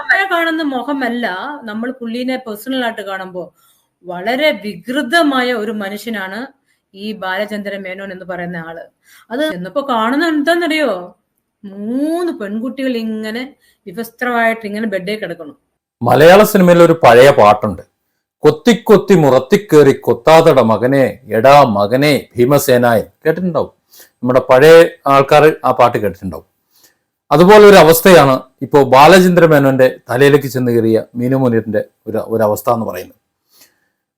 അങ്ങനെ കാണുന്ന മുഖമല്ല നമ്മൾ പുള്ളീനെ പേഴ്സണൽ ആയിട്ട് കാണുമ്പോൾ വളരെ വികൃതമായ ഒരു മനുഷ്യനാണ് ഈ ബാലചന്ദ്രൻ മേനോൻ എന്ന് പറയുന്ന ആൾ. അത് എന്നപ്പോ കാണുന്ന എന്താണെന്നറിയോ മൂന്ന് പെൺകുട്ടികൾ ഇങ്ങനെ വിവസ്ത്രമായിട്ട് ഇങ്ങനെ ബെഡേ കിടക്കണം മലയാള സിനിമയിൽ ഒരു പഴയ പാട്ടുണ്ട്. കൊത്തിക്കൊത്തി മുറത്തിക്കേറി കൊത്താതട മകനെ എടാ മകനെ ഭീമസേനായൻ കേട്ടിട്ടുണ്ടാവും. നമ്മുടെ പഴയ ആൾക്കാർ ആ പാട്ട് കേട്ടിട്ടുണ്ടാവും. അതുപോലെ ഒരു അവസ്ഥയാണ് ഇപ്പോൾ ബാലചന്ദ്ര മേനോന്റെ തലയിലേക്ക് ചെന്ന് കയറിയ മീനു മുനീറിന്റെ ഒരു ഒരു അവസ്ഥ എന്ന് പറയുന്നത്.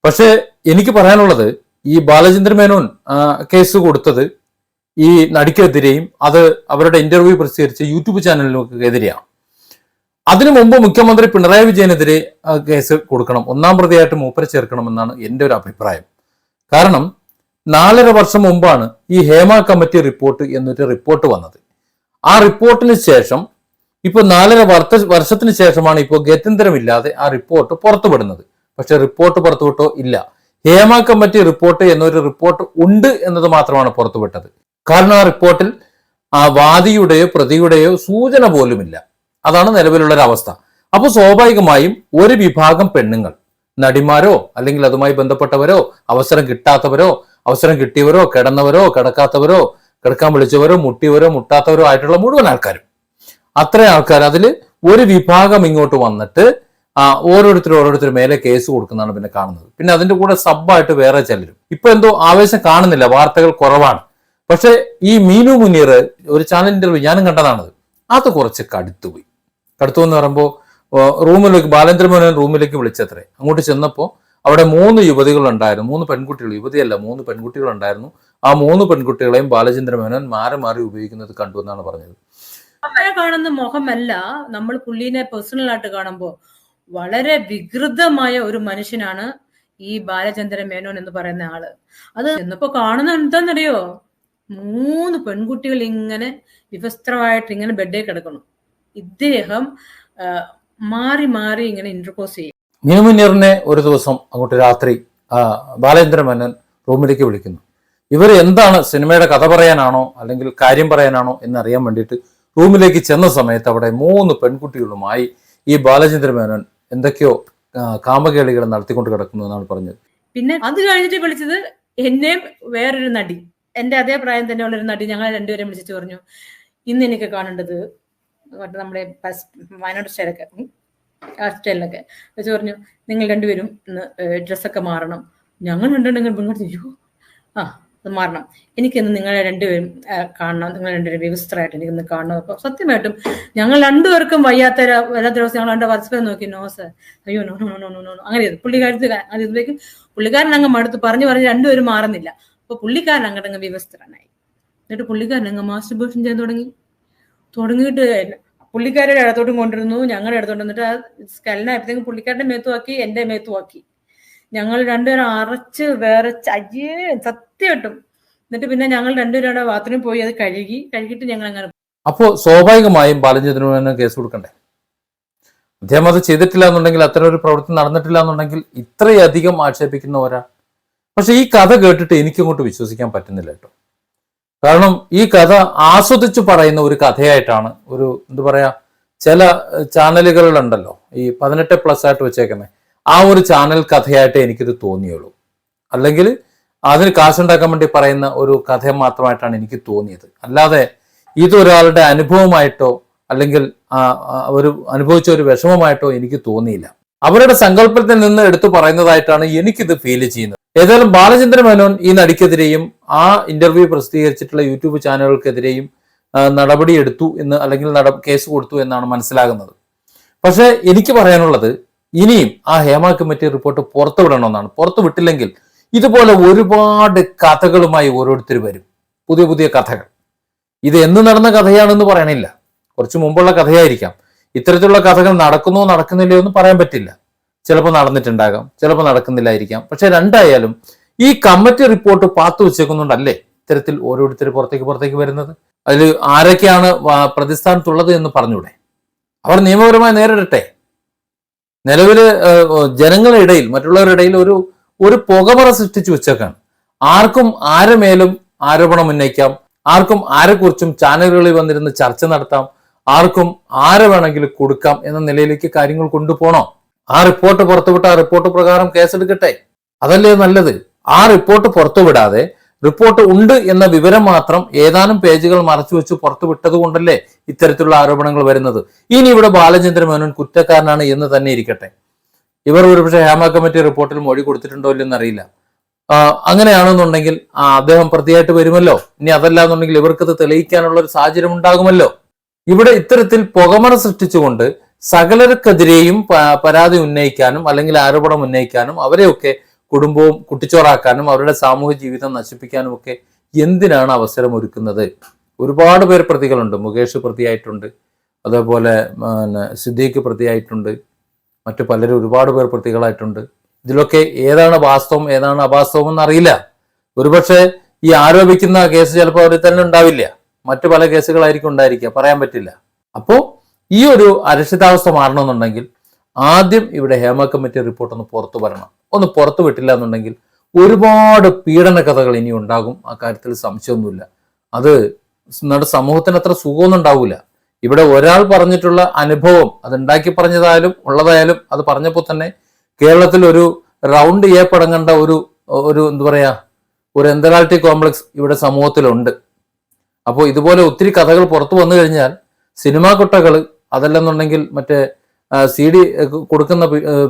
പക്ഷേ എനിക്ക് പറയാനുള്ളത് ഈ ബാലചന്ദ്ര മേനോൻ കേസ് കൊടുത്തത് ഈ നടിക്കെതിരെയും അത് അവരുടെ ഇന്റർവ്യൂ പ്രസിദ്ധീകരിച്ച യൂട്യൂബ് ചാനലിനെതിരെയാണ് അതിനു മുമ്പ് മുഖ്യമന്ത്രി പിണറായി വിജയനെതിരെ കേസ് കൊടുക്കണം. ഒന്നാം പ്രതിയായിട്ട് മൂപ്പരെ ചേർക്കണമെന്നാണ് എന്റെ ഒരു അഭിപ്രായം. കാരണം നാലര വർഷം മുമ്പാണ് ഈ ഹേമ കമ്മിറ്റി റിപ്പോർട്ട് എന്നൊരു റിപ്പോർട്ട് വന്നത്. ആ റിപ്പോർട്ടിന് ശേഷം ഇപ്പൊ നാലര വർത്ത വർഷത്തിന് ശേഷമാണ് ഇപ്പോൾ ഗത്യന്തരമില്ലാതെ ആ റിപ്പോർട്ട് പുറത്തുവിടുന്നത്. പക്ഷെ റിപ്പോർട്ട് പുറത്തുവിട്ടോ? ഇല്ല. ഹേമ കമ്മിറ്റി റിപ്പോർട്ട് എന്നൊരു റിപ്പോർട്ട് ഉണ്ട് എന്നത് മാത്രമാണ് പുറത്തുവിട്ടത്. കാരണം ആ റിപ്പോർട്ടിൽ ആ വാദിയുടെയോ പ്രതിയുടെയോ സൂചന പോലുമില്ല. അതാണ് നിലവിലുള്ള ഒരു അവസ്ഥ അപ്പൊ സ്വാഭാവികമായും ഒരു വിഭാഗം പെണ്ണുങ്ങൾ നടിമാരോ അല്ലെങ്കിൽ അതുമായി ബന്ധപ്പെട്ടവരോ അവസരം കിട്ടാത്തവരോ അവസരം കിട്ടിയവരോ കിടന്നവരോ കിടക്കാത്തവരോ കിടക്കാൻ വിളിച്ചവരോ മുട്ടിയവരോ മുട്ടാത്തവരോ ആയിട്ടുള്ള മുഴുവൻ ആൾക്കാരും. അത്രയും ആൾക്കാർ അതിൽ ഒരു വിഭാഗം ഇങ്ങോട്ട് വന്നിട്ട് ആ ഓരോരുത്തർ ഓരോരുത്തർ മേലെ കേസ് കൊടുക്കുന്നതാണ് പിന്നെ കാണുന്നത്. പിന്നെ അതിന്റെ കൂടെ സബ്ബായിട്ട് വേറെ ചിലരും. ഇപ്പൊ എന്തോ ആവേശം കാണുന്നില്ല വാർത്തകൾ കുറവാണ്. പക്ഷെ ഈ മീനു മുനീർ ഒരു ചാനൽ ഇന്റർവ്യൂ ഞാനും കണ്ടതാണത്. അത് കുറച്ച് കടുത്തുപോയി. കടുത്തു എന്ന് പറയുമ്പോൾ റൂമിലേക്ക് ബാലേന്ദ്രമോഹൻ റൂമിലേക്ക് വിളിച്ചത്രേ. അങ്ങോട്ട് ചെന്നപ്പോൾ അവിടെ മൂന്ന് യുവതികളുണ്ടായിരുന്നു. മൂന്ന് പെൺകുട്ടികൾ. യുവതിയല്ല മൂന്ന് പെൺകുട്ടികൾ ഉണ്ടായിരുന്നു ആ മൂന്ന് പെൺകുട്ടികളെയും ബാലചന്ദ്ര മേനോൻ മാറി മാറി ഉപയോഗിക്കുന്നത് കണ്ടു എന്നാണ് പറഞ്ഞത്. കാണുന്ന മുഖമല്ല നമ്മൾ പുള്ളീനെ പേഴ്സണൽ ആയിട്ട് കാണുമ്പോൾ വളരെ വികൃതമായ ഒരു മനുഷ്യനാണ് ഈ ബാലചന്ദ്രൻ മേനോൻ എന്ന് പറയുന്ന ആൾ. അത് എന്നപ്പോ കാണുന്ന എന്താണെന്നറിയോ മൂന്ന് പെൺകുട്ടികൾ ഇങ്ങനെ വിവസ്ത്രമായിട്ട് ഇങ്ങനെ ബെഡേ കിടക്കണം ഇദ്ദേഹം മാറി മാറി ഇങ്ങനെ ഇന്റർപോസ് ചെയ്യും. മീനു മുനീറിനെ ഒരു ദിവസം അങ്ങോട്ട് രാത്രി ബാലചന്ദ്ര മേനോൻ റൂമിലേക്ക് വിളിക്കുന്നു. ഇവർ എന്താണ് സിനിമയുടെ കഥ പറയാനാണോ അല്ലെങ്കിൽ കാര്യം പറയാനാണോ എന്നറിയാൻ വേണ്ടിയിട്ട് റൂമിലേക്ക് ചെന്ന സമയത്ത് അവിടെ മൂന്ന് പെൺകുട്ടികളുമായി ഈ ബാലചന്ദ്ര മേനോൻ എന്തൊക്കെയോ കാമകേളികൾ നടത്തിക്കൊണ്ട് കിടക്കുന്നു എന്നാണ് പറഞ്ഞത്. പിന്നെ അത് കഴിഞ്ഞിട്ട് വിളിച്ചത് എന്നെയും വേറൊരു നടി എന്റെ അതേ പ്രായം തന്നെ ഉള്ളൊരു നടി ഞങ്ങൾ രണ്ടുപേരും വിളിച്ചിട്ട് പറഞ്ഞു ഇന്ന് എനിക്ക് കാണേണ്ടത് നമ്മുടെ വയനാട് സ്റ്റൈലൊക്കെ ആ സ്റ്റൈലിലൊക്കെ. വെച്ച് പറഞ്ഞു നിങ്ങൾ രണ്ടുപേരും ഇന്ന് ഡ്രസ്സൊക്കെ മാറണം. ഞങ്ങൾ രണ്ടുണ്ടെങ്കിൽ അയ്യോ ആ അത് മാറണം. എനിക്കിന്ന് നിങ്ങളെ രണ്ടുപേരും കാണണം. നിങ്ങൾ രണ്ടുപേരും വ്യവസ്ഥരായിട്ട് എനിക്കിന്ന് കാണണം. അപ്പൊ സത്യമായിട്ടും ഞങ്ങൾ രണ്ടുപേർക്കും വയ്യാത്ത വല്ലാത്ത ദിവസം ഞങ്ങൾ രണ്ട് പരസ്പരം നോക്കി നോ സർ. അയ്യോ no no no no no അങ്ങനെ പുള്ളിക്കാരത്ത് ഇതിലേക്ക് പുള്ളിക്കാരൻ അങ്ങ് മടുത്ത് പറഞ്ഞു പറഞ്ഞ് രണ്ടുപേരും മാറുന്നില്ല. അപ്പൊ പുള്ളിക്കാരൻ അങ്ങോട്ട് അങ്ങ് വ്യവസ്ഥനായി എന്നിട്ട് പുള്ളിക്കാരൻ അങ്ങ് മാസ്റ്റർബേഷൻ ചെയ്യാൻ തുടങ്ങി. തുടങ്ങിയിട്ട് പുള്ളിക്കാരുടെ ഇടത്തോട്ടും കൊണ്ടിരുന്നു ഞങ്ങളുടെ ഇടത്തോട്ട് എന്നിട്ട് ആ സ്കലനായപ്പോഴത്തേക്കും പുള്ളിക്കാരുടെ മേത്തുമാക്കി എന്റെ മേത്തുമാക്കി ഞങ്ങൾ രണ്ടുപേരും അരച്ച് വേറെ അയ്യേ സത്യം കിട്ടും. എന്നിട്ട് പിന്നെ ഞങ്ങൾ രണ്ടുപേരും ബാത്റൂമിൽ പോയി അത് കഴുകി കഴുകിയിട്ട് ഞങ്ങൾ അങ്ങനെ അപ്പോൾ സ്വാഭാവികമായും ബാലചന്ദ്ര കേസ് കൊടുക്കണ്ടേ? അദ്ദേഹം അത് ചെയ്തിട്ടില്ല എന്നുണ്ടെങ്കിൽ അത്തരം ഒരു പ്രവൃത്തി നടന്നിട്ടില്ല എന്നുണ്ടെങ്കിൽ ഇത്രയധികം ആക്ഷേപിക്കുന്ന ഒരാൾ പക്ഷെ ഈ കഥ കേട്ടിട്ട് എനിക്കങ്ങോട്ട് വിശ്വസിക്കാൻ പറ്റുന്നില്ല കേട്ടോ. കാരണം ഈ കഥ ആസ്വദിച്ച് പറയുന്ന ഒരു കഥയായിട്ടാണ് ഒരു എന്താ പറയാ ചില ചാനലുകളിലുണ്ടല്ലോ ഈ പതിനെട്ട് പ്ലസ് ആയിട്ട് വെച്ചേക്കുന്നത് ആ ഒരു ചാനൽ കഥയായിട്ട് എനിക്കിത് തോന്നിയുള്ളൂ. അല്ലെങ്കിൽ അതിന് കാശുണ്ടാക്കാൻ വേണ്ടി പറയുന്ന ഒരു കഥ മാത്രമായിട്ടാണ് എനിക്ക് തോന്നിയത്. അല്ലാതെ ഇതൊരാളുടെ അനുഭവമായിട്ടോ അല്ലെങ്കിൽ ഒരു അനുഭവിച്ച ഒരു വിഷമമായിട്ടോ എനിക്ക് തോന്നിയില്ല. അവരുടെ സങ്കല്പത്തിൽ നിന്ന് എടുത്തു പറയുന്നതായിട്ടാണ് എനിക്കിത് ഫീൽ ചെയ്യുന്നത്. ഏതായാലും ബാലചന്ദ്ര മേനോൻ ഈ നടിക്കെതിരെയും ആ ഇന്റർവ്യൂ പ്രസിദ്ധീകരിച്ചിട്ടുള്ള യൂട്യൂബ് ചാനലുകൾക്കെതിരെയും നടപടിയെടുത്തു എന്ന് അല്ലെങ്കിൽ നട കേസ് കൊടുത്തു എന്നാണ് മനസ്സിലാകുന്നത്. പക്ഷെ എനിക്ക് പറയാനുള്ളത് ഇനിയും ആ ഹേമ കമ്മിറ്റി റിപ്പോർട്ട് പുറത്തുവിടണമെന്നാണ് പുറത്തു വിട്ടില്ലെങ്കിൽ ഇതുപോലെ ഒരുപാട് കഥകളുമായി ഓരോരുത്തർ വരും. പുതിയ പുതിയ കഥകൾ. ഇത് എന്ന് നടന്ന കഥയാണെന്ന് പറയണില്ല. കുറച്ച് മുമ്പുള്ള കഥയായിരിക്കാം. ഇത്തരത്തിലുള്ള കഥകൾ നടക്കുന്നോ നടക്കുന്നില്ലയോ എന്ന് പറയാൻ പറ്റില്ല. ചിലപ്പോൾ നടന്നിട്ടുണ്ടാകാം ചിലപ്പോൾ നടക്കുന്നില്ലായിരിക്കാം. പക്ഷെ രണ്ടായാലും ഈ കമ്മിറ്റി റിപ്പോർട്ട് പാത്തു വെച്ചേക്കുന്നുണ്ടല്ലേ ഇത്തരത്തിൽ ഓരോരുത്തർ പുറത്തേക്ക് പുറത്തേക്ക് വരുന്നത്? അതിൽ ആരൊക്കെയാണ് പ്രതിസ്ഥാനത്തുള്ളത് എന്ന് പറഞ്ഞൂടെ? അവർ നിയമപരമായി നേരിടട്ടെ. നിലവിൽ ഏഹ്, ജനങ്ങളുടെ ഇടയിൽ മറ്റുള്ളവരുടെ ഇടയിൽ ഒരു ഒരു പുകമറ സൃഷ്ടിച്ചു വെച്ചേക്കാണ്. ആർക്കും ആരെ മേലും ആരോപണം ഉന്നയിക്കാം ആർക്കും ആരെക്കുറിച്ചും ചാനലുകളിൽ വന്നിരുന്ന് ചർച്ച നടത്താം ആർക്കും ആരെ വേണമെങ്കിലും കൊടുക്കാം എന്ന നിലയിലേക്ക് കാര്യങ്ങൾ കൊണ്ടുപോകണോ? ആ റിപ്പോർട്ട് പുറത്തുവിട്ട ആ റിപ്പോർട്ട് പ്രകാരം കേസെടുക്കട്ടെ? അതല്ലേ നല്ലത്? ആ റിപ്പോർട്ട് പുറത്തുവിടാതെ റിപ്പോർട്ട് ഉണ്ട് എന്ന വിവരം മാത്രം ഏതാനും പേജുകൾ മറച്ചു വെച്ച് പുറത്തു കൊണ്ടല്ലേ ഇത്തരത്തിലുള്ള ആരോപണങ്ങൾ വരുന്നത്. ഇനി ഇവിടെ ബാലചന്ദ്ര മേനോൻ കുറ്റക്കാരനാണ് എന്ന് തന്നെ ഇരിക്കട്ടെ. ഇവർ ഒരുപക്ഷെ ഹേമ കമ്മിറ്റി റിപ്പോർട്ടിൽ മൊഴി കൊടുത്തിട്ടുണ്ടോ ഇല്ലെന്നറിയില്ല അങ്ങനെയാണെന്നുണ്ടെങ്കിൽ ആ, അദ്ദേഹം പ്രതിയായിട്ട് വരുമല്ലോ. ഇനി അതല്ല എന്നുണ്ടെങ്കിൽ ഇവർക്കത് തെളിയിക്കാനുള്ള ഒരു സാഹചര്യം ഉണ്ടാകുമല്ലോ. ഇവിടെ ഇത്തരത്തിൽ പുകമറ സൃഷ്ടിച്ചുകൊണ്ട് സകലർക്കെതിരെയും പരാതി ഉന്നയിക്കാനും അല്ലെങ്കിൽ ആരോപണം ഉന്നയിക്കാനും അവരെയൊക്കെ കുടുംബവും കുട്ടിച്ചോറാക്കാനും അവരുടെ സാമൂഹ്യ ജീവിതം നശിപ്പിക്കാനും ഒക്കെ എന്തിനാണ് അവസരം ഒരുക്കുന്നത്? ഒരുപാട് പേർ പ്രതികളുണ്ട്. മുകേഷ് പ്രതിയായിട്ടുണ്ട്. അതേപോലെ പിന്നെ സിദ്ദീഖ് പ്രതിയായിട്ടുണ്ട്. മറ്റു പലരും ഒരുപാട് പേർ പ്രതികളായിട്ടുണ്ട്. ഇതിലൊക്കെ ഏതാണ് വാസ്തവം ഏതാണ് അവാസ്തവം എന്നറിയില്ല. ഒരുപക്ഷെ ഈ ആരോപിക്കുന്ന കേസ് ചിലപ്പോൾ അവരിൽ തന്നെ ഉണ്ടാവില്ല. മറ്റു പല കേസുകളായിരിക്കും ഉണ്ടായിരിക്കുക. പറയാൻ പറ്റില്ല. അപ്പോൾ ഈ ഒരു അരക്ഷിതാവസ്ഥ മാറണമെന്നുണ്ടെങ്കിൽ ആദ്യം ഇവിടെ ഹേമ കമ്മിറ്റി റിപ്പോർട്ട് ഒന്ന് പുറത്തു വരണം. ഒന്ന് പുറത്തു വിട്ടില്ല എന്നുണ്ടെങ്കിൽ ഒരുപാട് പീഡന കഥകൾ ഇനി ഉണ്ടാകും. ആ കാര്യത്തിൽ സംശയമൊന്നുമില്ല. അത് നമ്മുടെ സമൂഹത്തിന് അത്ര സുഖമൊന്നും ഉണ്ടാവില്ല. ഇവിടെ ഒരാൾ പറഞ്ഞിട്ടുള്ള അനുഭവം അത് ഉണ്ടാക്കി പറഞ്ഞതായാലും ഉള്ളതായാലും അത് പറഞ്ഞപ്പോൾ തന്നെ കേരളത്തിൽ ഒരു റൗണ്ട് ചെയ്യപ്പെടങ്ങേണ്ട ഒരു ഒരു എന്താ പറയാ ഒരു എന്തറാൾട്ടി കോംപ്ലക്സ് ഇവിടെ സമൂഹത്തിലുണ്ട്. അപ്പോൾ ഇതുപോലെ ഒത്തിരി കഥകൾ പുറത്തു വന്നു കഴിഞ്ഞാൽ സിനിമാ കുട്ടകൾ അതല്ലെന്നുണ്ടെങ്കിൽ മറ്റേ സി ഡി കൊടുക്കുന്ന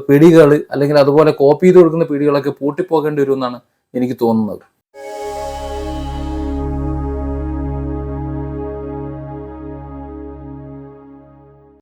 പീടികൾ അല്ലെങ്കിൽ അതുപോലെ കോപ്പി ചെയ്ത് കൊടുക്കുന്ന പീടികളൊക്കെ പൂട്ടിപ്പോകേണ്ടി വരുമെന്നാണ് എനിക്ക് തോന്നുന്നത്.